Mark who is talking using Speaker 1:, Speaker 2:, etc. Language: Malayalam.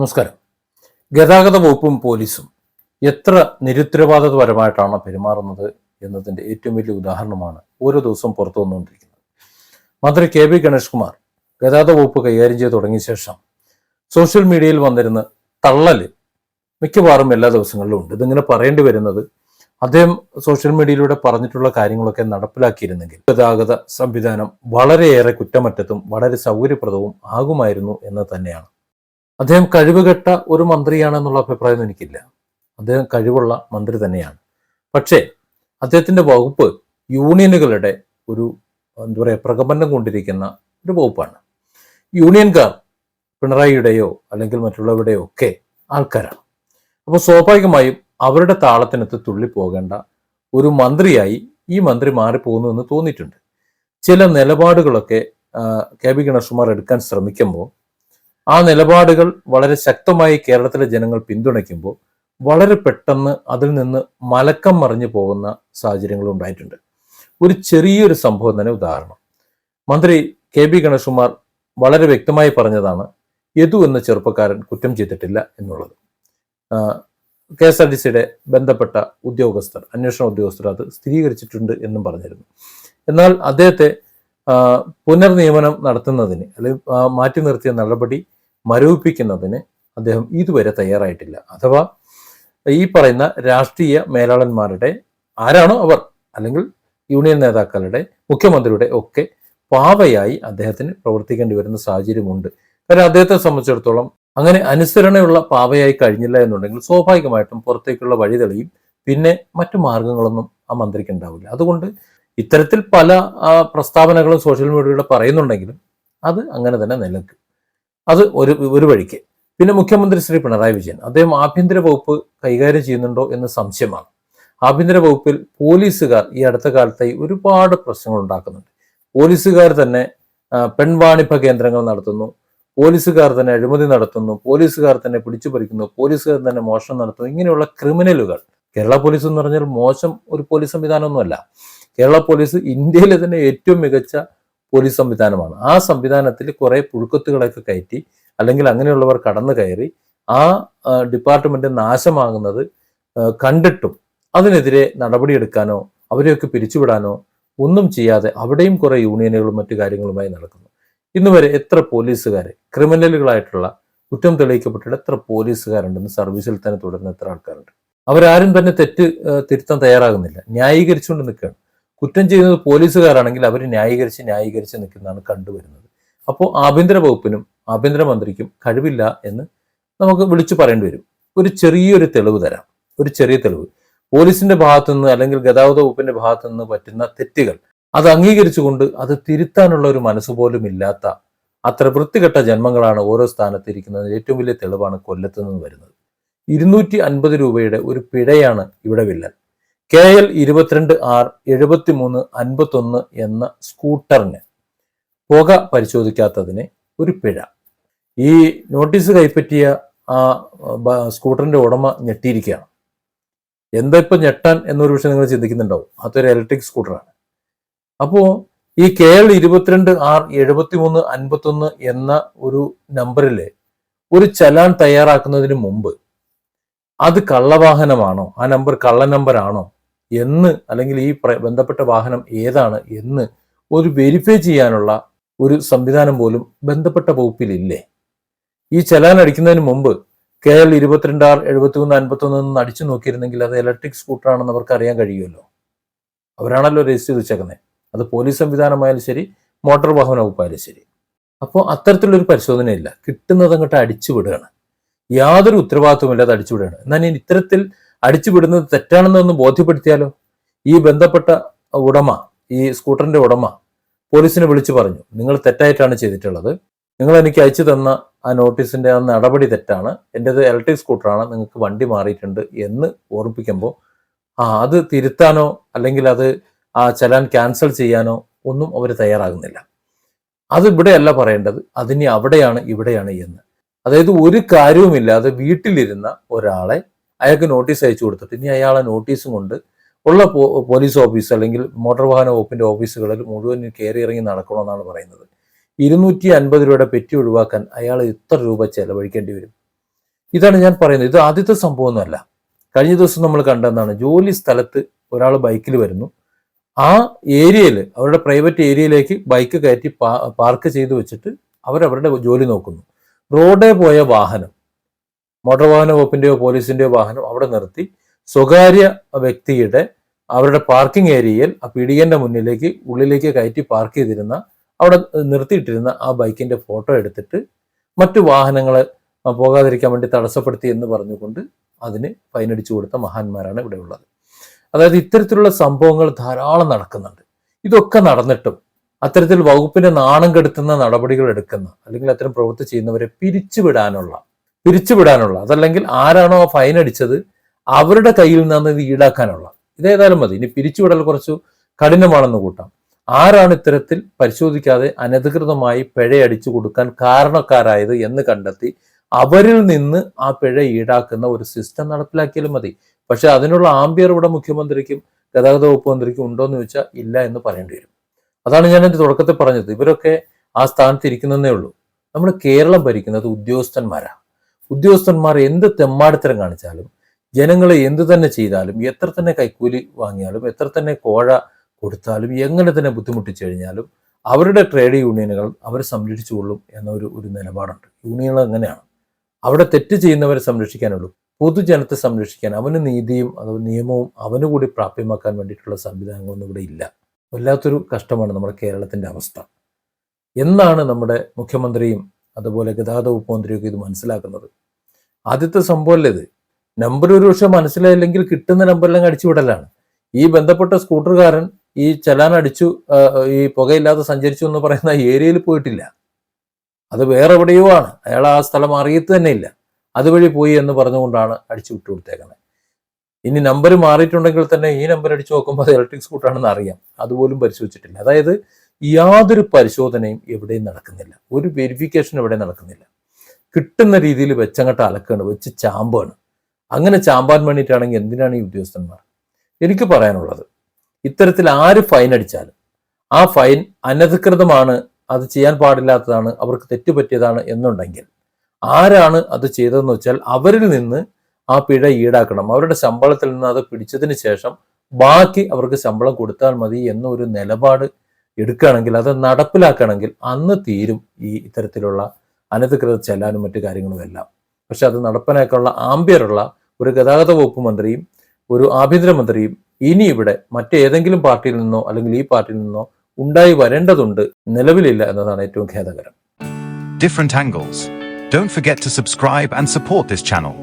Speaker 1: നമസ്കാരം. ഗതാഗത വകുപ്പും പോലീസും എത്ര നിരുത്തരവാദപരമായിട്ടാണ് പെരുമാറുന്നത് എന്നതിന്റെ ഏറ്റവും വലിയ ഉദാഹരണമാണ് ഓരോ ദിവസവും പുറത്തു വന്നുകൊണ്ടിരിക്കുന്നത്. മന്ത്രി കെ ബി ഗണേഷ് കുമാർ ഗതാഗത വകുപ്പ് കൈകാര്യം ചെയ്ത് തുടങ്ങിയ ശേഷം സോഷ്യൽ മീഡിയയിൽ വന്നിരുന്ന തള്ളൽ മിക്കവാറും എല്ലാ ദിവസങ്ങളിലും ഉണ്ട്. ഇതിങ്ങനെ പറയേണ്ടി വരുന്നത് അദ്ദേഹം സോഷ്യൽ മീഡിയയിലൂടെ പറഞ്ഞിട്ടുള്ള കാര്യങ്ങളൊക്കെ നടപ്പിലാക്കിയിരുന്നെങ്കിൽ ഗതാഗത സംവിധാനം വളരെയേറെ കുറ്റമറ്റത്തും വളരെ സൗകര്യപ്രദവും ആകുമായിരുന്നു എന്ന് തന്നെയാണ്. അദ്ദേഹം കഴിവുകെട്ട ഒരു മന്ത്രിയാണെന്നുള്ള അഭിപ്രായം എനിക്കില്ല. അദ്ദേഹം കഴിവുള്ള മന്ത്രി തന്നെയാണ്. പക്ഷേ അദ്ദേഹത്തിന്റെ വകുപ്പ് യൂണിയനുകളുടെ ഒരു എന്താ പറയുക പ്രകമ്പനം കൊണ്ടിരിക്കുന്ന ഒരു വകുപ്പാണ്. യൂണിയൻകാർ പിണറായിയുടെയോ അല്ലെങ്കിൽ മറ്റുള്ളവരുടെയോ ഒക്കെ ആൾക്കാരാണ്. അപ്പോൾ സ്വാഭാവികമായും അവരുടെ താളത്തിനൊത്ത് തുള്ളി പോകേണ്ട ഒരു മന്ത്രിയായി ഈ മന്ത്രി മാറിപ്പോകുന്നു എന്ന് തോന്നിയിട്ടുണ്ട്. ചില നിലപാടുകളൊക്കെ കെ ബി ഗണേഷ്കുമാർ എടുക്കാൻ ശ്രമിക്കുമ്പോൾ ആ നിലപാടുകൾ വളരെ ശക്തമായി കേരളത്തിലെ ജനങ്ങൾ പിന്തുണയ്ക്കുമ്പോൾ വളരെ പെട്ടെന്ന് അതിൽ നിന്ന് മലക്കം മറിഞ്ഞു പോകുന്ന സാഹചര്യങ്ങൾ ഉണ്ടായിട്ടുണ്ട്. ഒരു ചെറിയൊരു സംഭവം തന്നെ ഉദാഹരണം. മന്ത്രി കെ ബി ഗണേഷ്കുമാർ വളരെ വ്യക്തമായി പറഞ്ഞതാണ് യദു എന്ന ചെറുപ്പക്കാരൻ കുറ്റം ചെയ്തിട്ടില്ല എന്നുള്ളത്. കെ എസ് ആർ ടി സിയുടെ ബന്ധപ്പെട്ട ഉദ്യോഗസ്ഥർ അന്വേഷണ ഉദ്യോഗസ്ഥർ അത് സ്ഥിരീകരിച്ചിട്ടുണ്ട് എന്നും പറഞ്ഞിരുന്നു. എന്നാൽ അദ്ദേഹത്തെ പുനർനിയമനം നടത്തുന്നതിന് അല്ലെങ്കിൽ മാറ്റി നിർത്തിയ നടപടി മരവിപ്പിക്കുന്നതിന് അദ്ദേഹം ഇതുവരെ തയ്യാറായിട്ടില്ല. അഥവാ ഈ പറയുന്ന രാഷ്ട്രീയ മേലാളന്മാരുടെ ആരാണോ അവർ അല്ലെങ്കിൽ യൂണിയൻ നേതാക്കളുടെ മുഖ്യമന്ത്രിയുടെ ഒക്കെ പാവയായി അദ്ദേഹത്തിന് പ്രവർത്തിക്കേണ്ടി വരുന്ന സാഹചര്യമുണ്ട്. കാരണം അദ്ദേഹത്തെ സംബന്ധിച്ചിടത്തോളം അങ്ങനെ അനുസരണയുള്ള പാവയായി കഴിഞ്ഞില്ല എന്നുണ്ടെങ്കിൽ സ്വാഭാവികമായിട്ടും പുറത്തേക്കുള്ള വഴി തെളിയും പിന്നെ മറ്റു മാർഗങ്ങളൊന്നും ആ മന്ത്രിക്ക് ഉണ്ടാവില്ല. അതുകൊണ്ട് ഇത്തരത്തിൽ പല പ്രസ്താവനകളും സോഷ്യൽ മീഡിയയിലൂടെ പറയുന്നുണ്ടെങ്കിലും അത് അങ്ങനെ തന്നെ നിലനിൽക്കും. അത് ഒരു ഒരു വഴിക്ക്. പിന്നെ മുഖ്യമന്ത്രി ശ്രീ പിണറായി വിജയൻ അദ്ദേഹം ആഭ്യന്തര വകുപ്പ് കൈകാര്യം ചെയ്യുന്നുണ്ടോ എന്ന് സംശയമാണ്. ആഭ്യന്തര വകുപ്പിൽ പോലീസുകാർ ഈ അടുത്ത കാലത്തായി ഒരുപാട് പ്രശ്നങ്ങൾ ഉണ്ടാക്കുന്നുണ്ട്. പോലീസുകാർ തന്നെ പെൺവാണിഭ കേന്ദ്രങ്ങൾ നടത്തുന്നു. പോലീസുകാർ തന്നെ അഴിമതി നടത്തുന്നു. പോലീസുകാർ തന്നെ പിടിച്ചു പറിക്കുന്നു. പോലീസുകാർ തന്നെ മോഷണം നടത്തുന്നു. ഇങ്ങനെയുള്ള ക്രിമിനലുകൾ. കേരള പോലീസ് എന്ന് പറഞ്ഞാൽ മോശം ഒരു പോലീസ് സംവിധാനമൊന്നുമല്ല. കേരള പോലീസ് ഇന്ത്യയിലെ തന്നെ ഏറ്റവും മികച്ച പോലീസ് സംവിധാനമാണ്. ആ സംവിധാനത്തിൽ കുറെ പുഴുക്കത്തുകളൊക്കെ കയറ്റി അല്ലെങ്കിൽ അങ്ങനെയുള്ളവർ കടന്നു കയറി ആ ഡിപ്പാർട്ട്മെന്റ് നാശമാകുന്നത് കണ്ടിട്ടും അതിനെതിരെ നടപടിയെടുക്കാനോ അവരെയൊക്കെ പിരിച്ചുവിടാനോ ഒന്നും ചെയ്യാതെ അവിടെയും കുറെ യൂണിയനുകളും മറ്റു കാര്യങ്ങളുമായി നടക്കുന്നു. ഇന്ന് വരെ എത്ര പോലീസുകാരെ ക്രിമിനലുകളായിട്ടുള്ള കുറ്റം തെളിയിക്കപ്പെട്ടിട്ട് എത്ര പോലീസുകാരുണ്ടെന്ന് സർവീസിൽ തന്നെ തുടരുന്ന എത്ര ആൾക്കാരുണ്ട്. അവരാരും തന്നെ തെറ്റ് തിരുത്താൻ തയ്യാറാകുന്നില്ല. ന്യായീകരിച്ചുകൊണ്ട് നിൽക്കുകയാണ്. കുറ്റം ചെയ്യുന്നത് പോലീസുകാരാണെങ്കിൽ അവർ ന്യായീകരിച്ച് ന്യായീകരിച്ച് നിൽക്കുന്നതാണ് കണ്ടുവരുന്നത്. അപ്പോൾ ആഭ്യന്തര വകുപ്പിനും ആഭ്യന്തരമന്ത്രിക്കും കഴിവില്ല എന്ന് നമുക്ക് വിളിച്ചു പറയേണ്ടി വരും. ഒരു ചെറിയൊരു തെളിവ് തരാം. ഒരു ചെറിയ തെളിവ്. പോലീസിന്റെ ഭാഗത്തു നിന്ന് അല്ലെങ്കിൽ ഗതാഗത വകുപ്പിന്റെ ഭാഗത്തു നിന്ന് പറ്റുന്ന തെറ്റുകൾ അത് അംഗീകരിച്ചുകൊണ്ട് അത് തിരുത്താനുള്ള ഒരു മനസ്സ് പോലും ഇല്ലാത്ത അത്ര വൃത്തികെട്ട ജന്മങ്ങളാണ് ഓരോ സ്ഥാനത്ത് ഇരിക്കുന്നത് ഏറ്റവും വലിയ തെളിവാണ് കൊല്ലത്ത് നിന്ന് വരുന്നത്. ഇരുന്നൂറ്റി അൻപത് രൂപയുടെ ഒരു പിഴയാണ് ഇവിടെ വില്ലൻ കെ എൽ ഇരുപത്തിരണ്ട് ആർ എഴുപത്തി മൂന്ന് അൻപത്തൊന്ന് എന്ന സ്കൂട്ടറിന് പുക പരിശോധിക്കാത്തതിന് ഒരു പിഴ. ഈ നോട്ടീസ് കൈപ്പറ്റിയ ആ സ്കൂട്ടറിന്റെ ഉടമ ഞെട്ടിയിരിക്കുകയാണ്. എന്താ ഇപ്പൊ ഞെട്ടാൻ എന്നൊരു വിഷയം നിങ്ങൾ ചിന്തിക്കുന്നുണ്ടാവും. അതൊരു ഇലക്ട്രിക് സ്കൂട്ടറാണ് അപ്പോ ഈ കെ എൽ ഇരുപത്തിരണ്ട് ആർ എഴുപത്തി മൂന്ന് അൻപത്തൊന്ന് എന്ന ഒരു നമ്പറിൽ ഒരു ചലാൻ തയ്യാറാക്കുന്നതിന് മുമ്പ് അത് കള്ളവാഹനമാണോ? ആ നമ്പർ കള്ള നമ്പറാണോ എന്ന് അല്ലെങ്കിൽ ഈ ബന്ധപ്പെട്ട വാഹനം ഏതാണ് എന്ന് ഒരു വെരിഫൈ ചെയ്യാനുള്ള ഒരു സംവിധാനം പോലും ബന്ധപ്പെട്ട വകുപ്പിലില്ലേ? ഈ ചലാൻ അടിക്കുന്നതിന് മുമ്പ് കെ എൽ ഇരുപത്തിരണ്ട് ആർ അൻപത്തി ഒന്ന് അടിച്ചു നോക്കിയിരുന്നെങ്കിൽ അത് ഇലക്ട്രിക് സ്കൂട്ടറാണെന്ന് അവർക്ക് അറിയാൻ കഴിയുമല്ലോ. അവരാണല്ലോ രജിസ്റ്റർ വെച്ചേക്കുന്നത് അത് പോലീസ് സംവിധാനമായാലും ശരി മോട്ടോർ വാഹന വകുപ്പായാലും ശരി. അപ്പോൾ അത്തരത്തിലുള്ളൊരു പരിശോധനയില്ല. കിട്ടുന്നത് അങ്ങോട്ട് അടിച്ചു വിടുകയാണ്. യാതൊരു ഉത്തരവാദിത്വമില്ലാതെ അടിച്ചു വിടുകയാണ്. എന്നാൽ ഇത്തരത്തിൽ അടിച്ചു തെറ്റാണെന്ന് ഒന്ന് ബോധ്യപ്പെടുത്തിയാലോ? ഈ ബന്ധപ്പെട്ട ഉടമ ഈ സ്കൂട്ടറിന്റെ ഉടമ പോലീസിനെ വിളിച്ചു പറഞ്ഞു നിങ്ങൾ തെറ്റായിട്ടാണ് ചെയ്തിട്ടുള്ളത്. നിങ്ങൾ എനിക്ക് അയച്ചു തന്ന ആ നോട്ടീസിന്റെ ആ നടപടി തെറ്റാണ്. എന്റെത് ഇലക്ട്രിക് സ്കൂട്ടറാണ്. നിങ്ങൾക്ക് വണ്ടി മാറിയിട്ടുണ്ട് എന്ന് ഓർമ്മിപ്പിക്കുമ്പോൾ ആ അത് തിരുത്താനോ അല്ലെങ്കിൽ അത് ആ ചലാൻ ക്യാൻസൽ ചെയ്യാനോ ഒന്നും അവർ തയ്യാറാകുന്നില്ല. അത് ഇവിടെയല്ല പറയേണ്ടത്. അതിനി അവിടെയാണ് ഇവിടെയാണ് എന്ന്. അതായത് ഒരു കാര്യവുമില്ലാതെ വീട്ടിലിരുന്ന ഒരാളെ അയാൾക്ക് നോട്ടീസ് അയച്ചു കൊടുത്തിട്ട് ഇനി അയാളെ നോട്ടീസും കൊണ്ട് ഉള്ള പോലീസ് ഓഫീസ് അല്ലെങ്കിൽ മോട്ടോർ വാഹന വകുപ്പിന്റെ ഓഫീസുകളിൽ മുഴുവൻ കയറി ഇറങ്ങി നടക്കണമെന്നാണ് പറയുന്നത്. ഇരുന്നൂറ്റി അൻപത് രൂപയുടെ പെറ്റി ഒഴിവാക്കാൻ അയാൾ ഇത്ര രൂപ ചെലവഴിക്കേണ്ടി വരും. ഇതാണ് ഞാൻ പറയുന്നത്. ഇത് ആദ്യത്തെ സംഭവമൊന്നുമല്ല. കഴിഞ്ഞ ദിവസം നമ്മൾ കണ്ടെന്നാണ് ജോലി സ്ഥലത്ത് ഒരാൾ ബൈക്കിൽ വരുന്നു. ആ ഏരിയയിൽ അവരുടെ പ്രൈവറ്റ് ഏരിയയിലേക്ക് ബൈക്ക് കയറ്റി പാർക്ക് ചെയ്ത് വെച്ചിട്ട് അവരവരുടെ ജോലി നോക്കുന്നു. റോഡേ പോയ വാഹനം. മോട്ടോർ വാഹന വകുപ്പിന്റെയോ പോലീസിന്റെയോ വാഹനം അവിടെ നിർത്തി സ്വകാര്യ വ്യക്തിയുടെ അവരുടെ പാർക്കിംഗ് ഏരിയയിൽ ആ പീഡികന്റെ മുന്നിലേക്ക് ഉള്ളിലേക്ക് കയറ്റി പാർക്ക് ചെയ്തിരുന്ന അവിടെ നിർത്തിയിട്ടിരുന്ന ആ ബൈക്കിന്റെ ഫോട്ടോ എടുത്തിട്ട് മറ്റു വാഹനങ്ങളെ പോകാതിരിക്കാൻ വേണ്ടി തടസ്സപ്പെടുത്തി എന്ന് പറഞ്ഞുകൊണ്ട് അതിന് ഫൈനടിച്ചു കൊടുത്ത മഹാന്മാരാണ് ഇവിടെ ഉള്ളത്. അതായത് ഇത്തരത്തിലുള്ള സംഭവങ്ങൾ ധാരാളം നടക്കുന്നുണ്ട്. ഇതൊക്കെ നടന്നിട്ടും അത്തരത്തിൽ വകുപ്പിന്റെ നാണം കെടുത്തുന്ന നടപടികൾ എടുക്കുന്ന അല്ലെങ്കിൽ അത്തരം പ്രവൃത്തി ചെയ്യുന്നവരെ പിരിച്ചുവിടാനുള്ള പിരിച്ചുവിടാനുള്ള അതല്ലെങ്കിൽ ആരാണോ ഫൈൻ അടിച്ചത് അവരുടെ കയ്യിൽ നിന്ന് ഇത് ഈടാക്കാനുള്ള. ഇതേതായാലും മതി. ഇനി പിരിച്ചുവിടൽ കുറച്ചു കഠിനമാണെന്ന് കൂട്ടാം. ആരാണ് ഇത്തരത്തിൽ പരിശോധിക്കാതെ അനധികൃതമായി പിഴയടിച്ചു കൊടുക്കാൻ കാരണക്കാരായത് എന്ന് കണ്ടെത്തി അവരിൽ നിന്ന് ആ പിഴ ഈടാക്കുന്ന ഒരു സിസ്റ്റം നടപ്പിലാക്കിയാലും മതി. പക്ഷെ അതിനുള്ള ആംബിയർ ഇവിടെ മുഖ്യമന്ത്രിക്കും ഗതാഗത വകുപ്പ് മന്ത്രിക്കും ഉണ്ടോ എന്ന് ചോദിച്ചാൽ ഇല്ല എന്ന് പറയേണ്ടി വരും. അതാണ് ഞാൻ എന്റെ തുടക്കത്തിൽ പറഞ്ഞത്. ഇവരൊക്കെ ആ സ്ഥാനത്ത് ഇരിക്കുന്നതേ ഉള്ളൂ. നമ്മൾ കേരളം ഭരിക്കുന്നത് ഉദ്യോഗസ്ഥന്മാരാ. ഉദ്യോഗസ്ഥന്മാർ എന്ത് തെമ്മാടിത്തരം കാണിച്ചാലും ജനങ്ങളെ എന്ത് തന്നെ ചെയ്താലും എത്ര തന്നെ കൈക്കൂലി വാങ്ങിയാലും എത്ര തന്നെ കോഴ കൊടുത്താലും എങ്ങനെ തന്നെ ബുദ്ധിമുട്ടിച്ചു കഴിഞ്ഞാലും അവരുടെ ട്രേഡ് യൂണിയനുകൾ അവരെ സംരക്ഷിച്ചുകൊള്ളും എന്നൊരു ഒരു നിലപാടുണ്ട്. യൂണിയനുകൾ അങ്ങനെയാണ്. അവിടെ തെറ്റ് ചെയ്യുന്നവരെ സംരക്ഷിക്കാനുള്ളൂ. പൊതുജനത്തെ സംരക്ഷിക്കാൻ അവന് നീതിയും അത് നിയമവും അവന് കൂടി പ്രാപ്യമാക്കാൻ വേണ്ടിയിട്ടുള്ള സംവിധാനങ്ങളൊന്നും ഇവിടെ ഇല്ല. വല്ലാത്തൊരു കഷ്ടമാണ് നമ്മുടെ കേരളത്തിന്റെ അവസ്ഥ. എന്നാണ് നമ്മുടെ മുഖ്യമന്ത്രിയും അതുപോലെ ഗതാഗത വകുപ്പ് മന്ത്രിയൊക്കെ ഇത് മനസ്സിലാക്കുന്നത്. ആദ്യത്തെ സംഭവമല്ലേ ഇത്? നമ്പർ ഒരു പക്ഷെ മനസ്സിലായില്ലെങ്കിൽ കിട്ടുന്ന നമ്പറിലും അടിച്ചു വിടലാണ്. ഈ ബന്ധപ്പെട്ട സ്കൂട്ടറുകാരൻ ഈ ചലാൻ അടിച്ചു ഈ പുകയില്ലാതെ സഞ്ചരിച്ചു എന്ന് പറയുന്ന ഏരിയയിൽ പോയിട്ടില്ല. അത് വേറെ എവിടെയോ ആണ്. അയാൾ ആ സ്ഥലം അറിയത്ത് തന്നെ ഇല്ല. അതുവഴി പോയി എന്ന് പറഞ്ഞുകൊണ്ടാണ് അടിച്ചു വിട്ടു കൊടുത്തേക്കുന്നത്. ഇനി നമ്പർ മാറിയിട്ടുണ്ടെങ്കിൽ തന്നെ ഈ നമ്പർ അടിച്ചു നോക്കുമ്പോൾ അത് ഇലക്ട്രിക് സ്കൂട്ടറാണെന്ന് അറിയാം. അതുപോലും പരിശോധിച്ചിട്ടില്ല. അതായത് യാതൊരു പരിശോധനയും എവിടെയും നടക്കുന്നില്ല. ഒരു വെരിഫിക്കേഷൻ എവിടെ നടക്കുന്നില്ല. കിട്ടുന്ന രീതിയിൽ വെച്ചങ്ങട്ട് അലക്കാണ് വെച്ച് ചാമ്പാണ്. അങ്ങനെ ചാമ്പാൻ വേണ്ടിയിട്ടാണെങ്കിൽ എന്തിനാണ് ഈ ഉദ്യോഗസ്ഥന്മാർ? എനിക്ക് പറയാനുള്ളത് ഇത്തരത്തിൽ ആര് ഫൈൻ അടിച്ചാലും ആ ഫൈൻ അനധികൃതമാണ് അത് ചെയ്യാൻ പാടില്ലാത്തതാണ് അവർക്ക് തെറ്റുപറ്റിയതാണ് എന്നുണ്ടെങ്കിൽ ആരാണ് അത് ചെയ്തതെന്ന് വെച്ചാൽ അവരിൽ നിന്ന് ആ പിഴ ഈടാക്കണം. അവരുടെ ശമ്പളത്തിൽ നിന്ന് അത് പിടിച്ചതിന് ശേഷം ബാക്കി അവർക്ക് ശമ്പളം കൊടുത്താൽ മതി എന്നൊരു നിലപാട് എടുക്കുകയാണെങ്കിൽ അത് നടപ്പിലാക്കുകയാണെങ്കിൽ അന്ന് തീരും ഈ ഇത്തരത്തിലുള്ള അനധികൃത ചെല്ലാനും മറ്റു കാര്യങ്ങളും എല്ലാം. പക്ഷെ അത് നടപ്പിലാക്കാനുള്ള ആംബിയറുള്ള ഒരു ഗതാഗത വകുപ്പ് മന്ത്രിയും ഒരു ആഭ്യന്തരമന്ത്രിയും ഇനി ഇവിടെ മറ്റേതെങ്കിലും പാർട്ടിയിൽ നിന്നോ അല്ലെങ്കിൽ ഈ പാർട്ടിയിൽ നിന്നോ ഉണ്ടായി വരേണ്ടതുണ്ട് നിലവിലില്ല എന്നതാണ് ഏറ്റവും ഖേദകരം.
Speaker 2: Different angles don't forget to subscribe and support this channel.